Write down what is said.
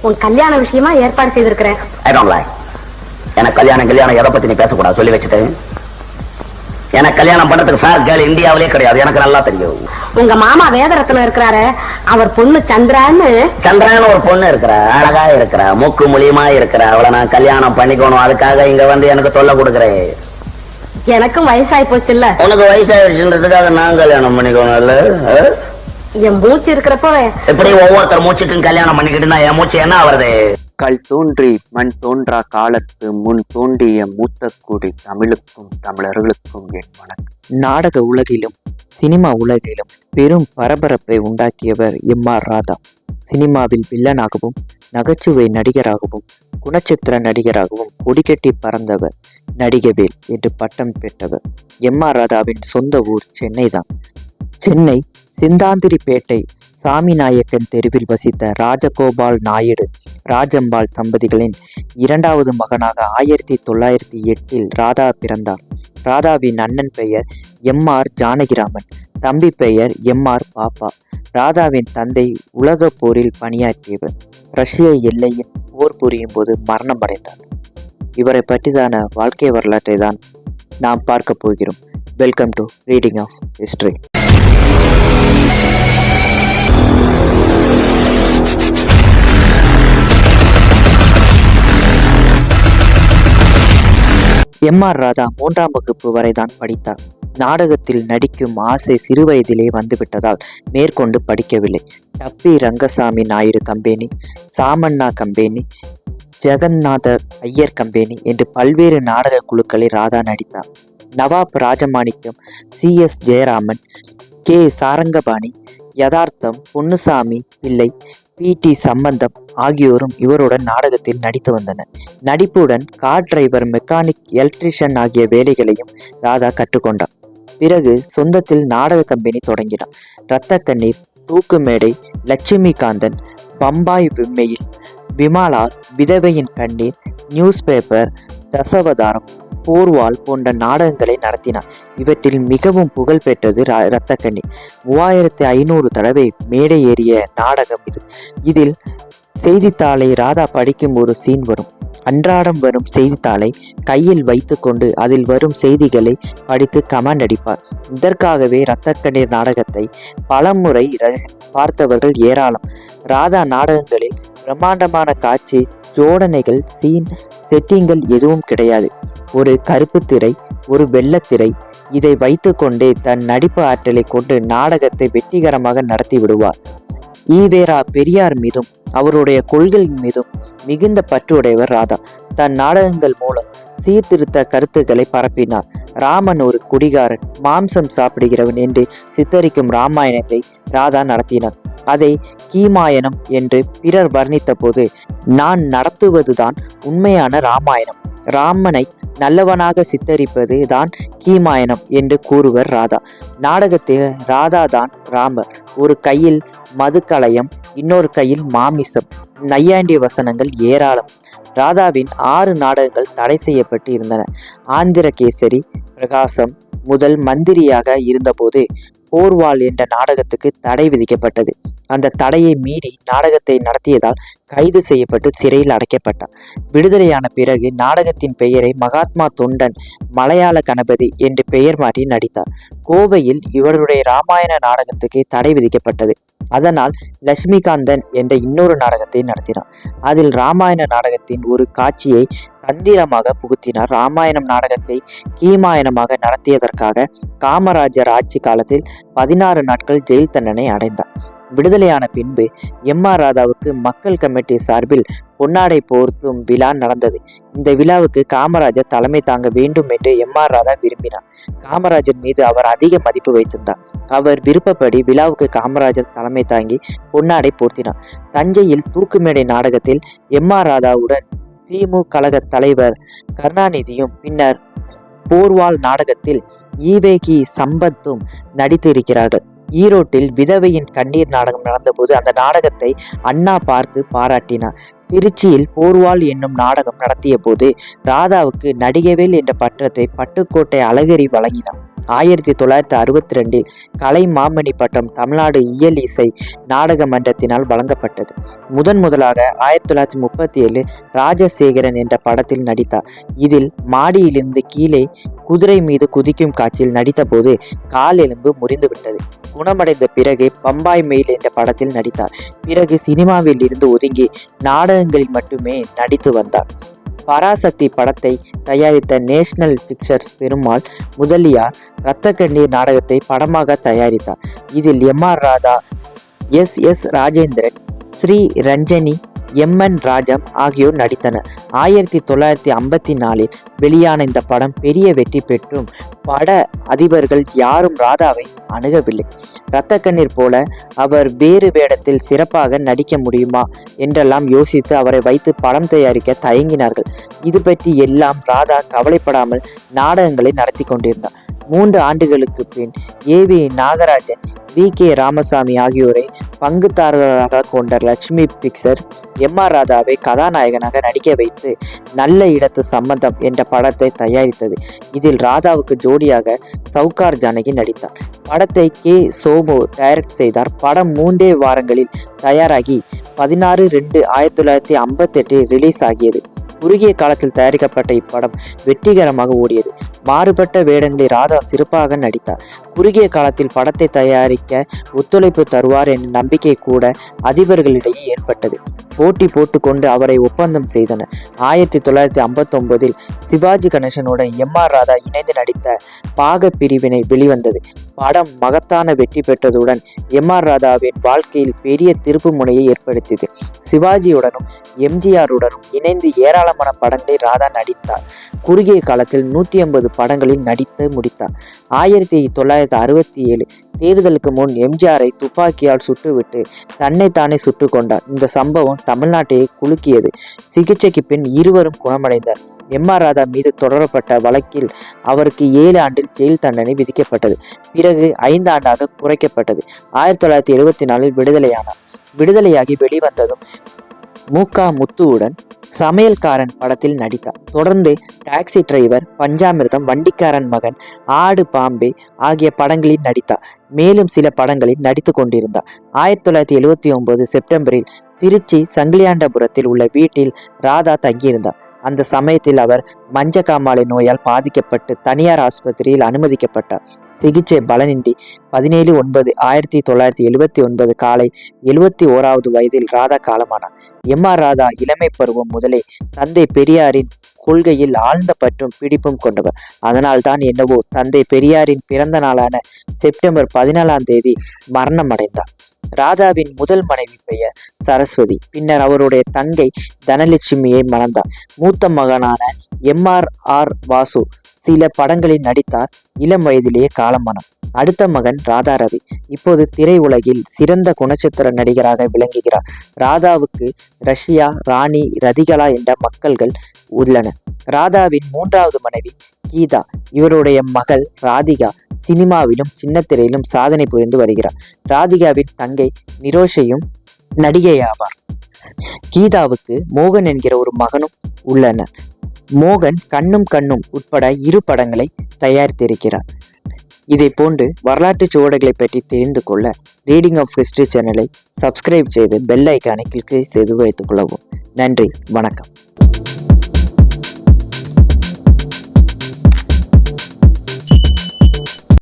உன் கல்யாண விஷயமா ஏற்பாடு செய்திருக்கிறேன். எனக்கு கல்யாணம் கல்யாணம் எதை பத்தி நீ பேசக்கூடாது? சொல்லி வச்சுட்டு. எனக்கு கல்யாணம் பண்றதுக்கு ஃபேர் கேர்ள் இந்தியாவிலே கிடையாது. எனக்கு நல்லா தெரியும். உங்க மாமா வேதரத்னம் இருக்கிறாரு. அவர் பொண்ணு சந்திரான்னு. சந்திரன் ஒரு பொண்ணு இருக்கிறா. அழகா இருக்கிறா. மூக்கு மூலியமா இருக்கிறா. அவளை நான் கல்யாணம் பண்ணிக்கணும். அதுக்காக இங்க வந்து எனக்கு தொல்லை கொடுக்குறேன். எனக்கும் வயசாய் போச்சு இல்ல உனக்கு வயசாயிடுச்சுன்றதுக்காக நான் கல்யாணம் பண்ணிக்கணும் இல்ல? என் மூச்சு இருக்கிறப்பவே எப்படி ஒவ்வொருத்தர் மூச்சுக்கும் கல்யாணம் பண்ணிக்கிட்டுனா என் மூச்சு என்ன வருது கல் தோன்றி மண் தோன்றா காலத்து முன் தோன்றிய மூத்த குடி தமிழுக்கும் தமிழர்களுக்கும் என் வணக்கம். நாடக உலகிலும் சினிமா உலகிலும் பெரும் பரபரப்பை உண்டாக்கியவர் எம் ஆர் ராதா. சினிமாவில் வில்லனாகவும் நகைச்சுவை நடிகராகவும் குணச்சித்திர நடிகராகவும் கொடிகட்டி பறந்தவர் நடிகவேல் என்று பட்டம் பெற்றவர். எம் ஆர் ராதாவின் சொந்த ஊர் சென்னை தான் சென்னை சிந்தாந்திரிப்பேட்டை சாமிநாயக்கன் தெருவில் வசித்த ராஜகோபால் நாயுடு ராஜம்பாள் தம்பதிகளின் இரண்டாவது மகனாக ஆயிரத்தி தொள்ளாயிரத்தி எட்டில் ராதா பிறந்தார். ராதாவின் அண்ணன் பெயர் எம் ஆர் ஜானகிராமன் தம்பி பெயர் எம் ஆர் பாப்பா. ராதாவின் தந்தை உலகப் போரில் பணியாற்றியவர். ரஷ்ய எல்லையில் போர் புரியும் போது மரணம் அடைந்தார். இவரை பற்றிதான வாழ்க்கை வரலாற்றை தான் நாம் பார்க்க போகிறோம். Welcome to reading of history M R Radha மூன்றாம் வகுப்பு வரைதான் படித்தார். நாடகத்தில் நடிக்கும் ஆசை சிறுவயதிலே வந்துவிட்டதால் மேற்கொண்டு படிக்கவில்லை. டப்பி Rangasamy Naidu company Samanna company Jagannathar Iyer company என்று பல்வேறு நாடக குழுக்களில் ராதா நடித்தார். Nawab Rajamanickam C S Jayaraman K. Sarangapani Yathartham Ponnusamy Pillai B. D. சம்பந்தம் ஆகியோரும் இவருடன் நாடகத்தில் நடித்து வந்தனர். நடிப்புடன் கார் டிரைவர் மெக்கானிக் எலக்ட்ரிஷியன் ஆகிய வேலைகளையும் ராதா கற்றுக்கொண்டார். பிறகு சொந்தத்தில் நாடக கம்பெனி தொடங்கினார். இரத்த கண்ணீர் தூக்குமேடை லட்சுமிகாந்தன் பம்பாய் விம்மையில் விமாலா விதவையின் கண்ணீர் நியூஸ் பேப்பர் தசவதாரம் போர்வால் போன்ற நாடகங்களை நடத்தினார். இவற்றில் மிகவும் புகழ் பெற்றது ர- மூவாயிரத்தி ஐநூறு தடவை மேடை ஏறிய நாடகம் இது. இதில் செய்தித்தாளை ராதா படிக்கும் ஒரு சீன் வரும். அன்றாடம் வரும் செய்தித்தாளை கையில் வைத்துக்கொண்டு அதில் வரும் செய்திகளை படித்து கமெண்ட் அடிப்பார். இதற்காகவே இரத்தக்கண்ணீர் நாடகத்தை பலமுறை ர- பார்த்தவர்கள் ஏராளம். ராதா நாடகங்களில் பிரம்மாண்டமான காட்சி ஜோடனைகள் சீன் செட்டிங்கள் எதுவும் கிடையாது. ஒரு கருப்பு திரை ஒரு வெள்ளத்திரை இதை வைத்துக்கொண்டே தன் நடிப்பு ஆற்றலை கொண்டு நாடகத்தை வெற்றிகரமாக நடத்தி விடுவார். ஈவேரா பெரியார் மீதும் அவருடைய கொள்கையின் மீதும் மிகுந்த பற்றுடையவர் ராதா. தன் நாடகங்கள் மூலம் சீர்திருத்த கருத்துக்களை பரப்பினார். ராமன் ஒரு குடிகாரன் மாம்சம் சாப்பிடுகிறவன் என்று சித்தரிக்கும் ராமாயணத்தை ராதா நடத்தினார். அதை கீமாயனம் என்று பிறர் வர்ணித்தபோது நான் நடத்துவதுதான் உண்மையான ராமாயணம். ராமனை நல்லவனாக சித்தரிப்பது தான் கீமாயனம் என்று கூறுவர் ராதா. நாடகத்தில் ராதா தான் ராமர். ஒரு கையில் மதுக்கலயம் இன்னொரு கையில் மாமிசம் நையாண்டி வசனங்கள் ஏராளம். ராதாவின் ஆறு நாடகங்கள் தடை செய்யப்பட்டு இருந்தன. ஆந்திரகேசரி பிரகாசம் முதல் மந்திரியாக இருந்தபோது போர்வால் என்ற நாடகத்துக்கு தடை விதிக்கப்பட்டது. அந்த தடையை மீறி நாடகத்தை நடத்தியதால் கைது செய்யப்பட்டு சிறையில் அடைக்கப்பட்டார் விடுதலையான பிறகு நாடகத்தின் பெயரை மகாத்மா தொண்டன் மலையாள கணபதி என்று பெயர் மாற்றி நடித்தார். கோவையில் இவருடைய ராமாயண நாடகத்துக்கு தடை விதிக்கப்பட்டது. அதனால் லட்சுமிகாந்தன் என்ற இன்னொரு நாடகத்தை நடத்தினார் அதில் ராமாயண நாடகத்தின் ஒரு காட்சியை தந்திரமாக புகுத்தினார். ராமாயணம் நாடகத்தை கீமாயணமாக நடத்தியதற்காக காமராஜர் ஆட்சி காலத்தில் பதினாறு நாட்கள் ஜெயில் தண்டனை அடைந்தார். விடுதலையான பின்பு எம் ஆர் ராதாவுக்கு மக்கள் கமிட்டி சார்பில் பொன்னாடை போர்த்தும் விழா நடந்தது. இந்த விழாவுக்கு காமராஜர் தலைமை தாங்க வேண்டும் என்று எம் ஆர் ராதா விரும்பினார். காமராஜர் மீது அவர் அதிக மதிப்பு வைத்திருந்தார். அவர் விருப்பப்படி விழாவுக்கு காமராஜர் தலைமை தாங்கி பொன்னாடை போர்த்தினார். தஞ்சையில் தூக்குமேடை நாடகத்தில் எம் ஆர் ராதாவுடன் திமு கழக தலைவர் கருணாநிதியும் பின்னர் போர்வால் நாடகத்தில் ஈவேகி சம்பத்தும் நடித்திருக்கிறார்கள். ஈரோட்டில் விதவையின் கண்ணீர் நாடகம் நடந்தபோது அந்த நாடகத்தை அண்ணா பார்த்து பாராட்டினார். திருச்சியில் போர்வால் என்னும் நாடகம் நடத்திய போது ராதாவுக்கு நடிகவேல் என்ற பட்டத்தை பட்டுக்கோட்டை அழகிரி வழங்கினார். ஆயிரத்தி தொள்ளாயிரத்தி அறுபத்தி ரெண்டில் கலை மாமணி பட்டம் தமிழ்நாடு இயல் இசை நாடக மன்றத்தினால் வழங்கப்பட்டது. முதன் முதலாக ஆயிரத்தி தொள்ளாயிரத்தி முப்பத்தி ஏழு ராஜசேகரன் என்ற படத்தில் நடித்தார். இதில் மாடியிலிருந்து கீழே குதிரை மீது குதிக்கும் காட்சியில் நடித்தபோது கால் எலும்பு முறிந்துவிட்டது. குணமடைந்த பிறகு பம்பாய் மெயில் என்ற படத்தில் நடித்தார். பிறகு சினிமாவில் இருந்து ஒதுங்கி நாடகங்களில் மட்டுமே நடித்து வந்தார். பராசக்தி படத்தை தயாரித்த நேஷனல் பிக்சர்ஸ் பெருமாள் முதலியார் இரத்த கண்ணீர் நாடகத்தை படமாக தயாரித்தார். இதில் M R Radha S S Rajendran Sri Ranjani M N Rajam ஆகியோர் நடித்தனர். ஆயிரத்தி தொள்ளாயிரத்தி ஐம்பத்தி நாலில் வெளியான இந்த படம் பெரிய வெற்றி பெற்றும் பட அதிபர்கள் யாரும் ராதாவை அணுகவில்லை. இரத்த கண்ணீர் போல அவர் வேறு வேடத்தில் சிறப்பாக நடிக்க முடியுமா என்றெல்லாம் யோசித்து அவரை வைத்து படம் தயாரிக்க தயங்கினார்கள். இது பற்றி எல்லாம் ராதா கவலைப்படாமல் நாடகங்களை நடத்தி கொண்டிருந்தார். மூன்று ஆண்டுகளுக்கு பின் A V Nagarajan V K Ramasamy ஆகியோரை பங்குதாரராக கொண்ட லட்சுமி பிக்சர் எம் ஆர் ராதாவை கதாநாயகனாக நடிக்க வைத்து நல்ல இடத்து சம்பந்தம் என்ற படத்தை தயாரித்தது. இதில் ராதாவுக்கு ஜோடியாக சவுகார் ஜானகி நடித்தார். படத்தை கே. சோமு டைரக்ட் செய்தார். படம் மூன்றே வாரங்களில் தயாராகி பதினாறு ரெண்டு ஆயிரத்தி தொள்ளாயிரத்தி ஐம்பத்தெட்டில் ரிலீஸ் ஆகியது. குறுகிய காலத்தில் தயாரிக்கப்பட்ட இப்படம் வெற்றிகரமாக ஓடியது. மாறுபட்ட வேடங்களில் ராதா சிறப்பாக நடித்தார். குறுகிய காலத்தில் படத்தை தயாரிக்க ஒத்துழைப்பு தருவார் என்ற நம்பிக்கை கூட அதிபர்களிடையே ஏற்பட்டது. போட்டி போட்டுக்கொண்டு அவரை ஒப்பந்தம் செய்தனர். ஆயிரத்தி தொள்ளாயிரத்தி ஐம்பத்தொன்பதில் சிவாஜி கணேசனுடன் எம் ஆர் ராதா இணைந்து நடித்த பாக பிரிவினை வெளிவந்தது. படம் மகத்தான வெற்றி பெற்றதுடன் எம் ஆர் ராதாவின் வாழ்க்கையில் பெரிய திருப்பு முனையை ஏற்படுத்தியது. சிவாஜியுடனும் எம்ஜிஆருடனும் இணைந்து ஏராளமான ஏராளமான படங்களில் ராதா நடித்தார். குறுகிய காலத்தில் நூற்றி ஐம்பது படங்களில் நடித்து முடித்தார். ஆயிரத்தி தொள்ளாயிரத்தி அறுபத்தி ஏழு தேர்தலுக்கு முன் எம்ஜிஆரை துப்பாக்கியால் சுட்டுவிட்டு தன்னைத்தானே சுட்டு கொண்டார். இந்த சம்பவம் தமிழ்நாட்டையே குலுக்கியது. சிகிச்சைக்கு பின் இருவரும் குணமடைந்தார். எம் ஆர் ராதா மீது தொடரப்பட்ட வழக்கில் அவருக்கு ஏழு ஆண்டில் ஜெயில் தண்டனை விதிக்கப்பட்டது. பிறகு ஐந்து ஆண்டாக குறைக்கப்பட்டது. ஆயிரத்தி தொள்ளாயிரத்தி எழுபத்தி நாலில் விடுதலையானார் விடுதலையாகி வெளிவந்ததும் மூகா முத்துவுடன் சமையல்காரன் படத்தில் நடித்தார். தொடர்ந்து டாக்ஸி டிரைவர் பஞ்சாமிர்தம் வண்டிக்காரன் மகன் ஆடு பாம்பே ஆகிய படங்களில் நடித்தார். மேலும் சில படங்களில் நடித்து கொண்டிருந்தார். ஆயிரத்தி தொள்ளாயிரத்தி எழுவத்தி ஒன்பது செப்டம்பரில் திருச்சி சங்கிலியாண்டபுரத்தில் உள்ள வீட்டில் ராதா தங்கியிருந்தார். அந்த சமயத்தில் அவர் மஞ்ச காமாலை நோயால் பாதிக்கப்பட்டு தனியார் ஆஸ்பத்திரியில் அனுமதிக்கப்பட்டார். சிகிச்சை பலனின்றி பதினேழு ஒன்பது ஆயிரத்தி தொள்ளாயிரத்தி எழுபத்தி ஒன்பது காலை எழுபத்தி ஓராவது வயதில் ராதா காலமானார். எம் ஆர் ராதா இளமை பருவம் முதலே தந்தை பெரியாரின் கொள்கையில் ஆழ்ந்த பற்றும் பிடிப்பும் கொண்டவர். அதனால்தான் என்னவோ தந்தை பெரியாரின் பிறந்த நாளான செப்டம்பர் பதினாலாம் தேதி மரணம் அடைந்தார் ராதாவின் முதல் மனைவி பெயர் சரஸ்வதி. பின்னர் அவருடைய தங்கை தனலட்சுமியை மணந்தார். மூத்த மகனான எம் ஆர் ஆர் வாசு சில படங்களில் நடித்தார். இளம் வயதிலேயே காலமானார். அடுத்த மகன் ராதா ரவி இப்போது திரையுலகில் சிறந்த குணச்சித்திர நடிகராக விளங்குகிறார். ராதாவுக்கு ரஷ்யா ராணி ரதிகலா என்ற மக்கள்கள் உள்ளன. ராதாவின் மூன்றாவது மனைவி கீதா. இவருடைய மகள் ராதிகா சினிமாவிலும் சின்னத்திரையிலும் சாதனை புரிந்து வருகிறார். ராதிகாவின் தங்கை நிரோஷையும் நடிகையாவார். கீதாவுக்கு மோகன் என்கிற ஒரு மகனும் உள்ளனர் மோகன் கண்ணும் கண்ணும் உட்பட இரு படங்களை தயாரித்திருக்கிறார். இதை போன்று வரலாற்று சுவடுகளை பற்றி தெரிந்து கொள்ள ரீடிங் ஆஃப் ஹிஸ்டரி சேனலை சப்ஸ்கிரைப் செய்து பெல் ஐக்கானை கிளிக் செய்து வைத்துக் கொள்ளவும். நன்றி வணக்கம்.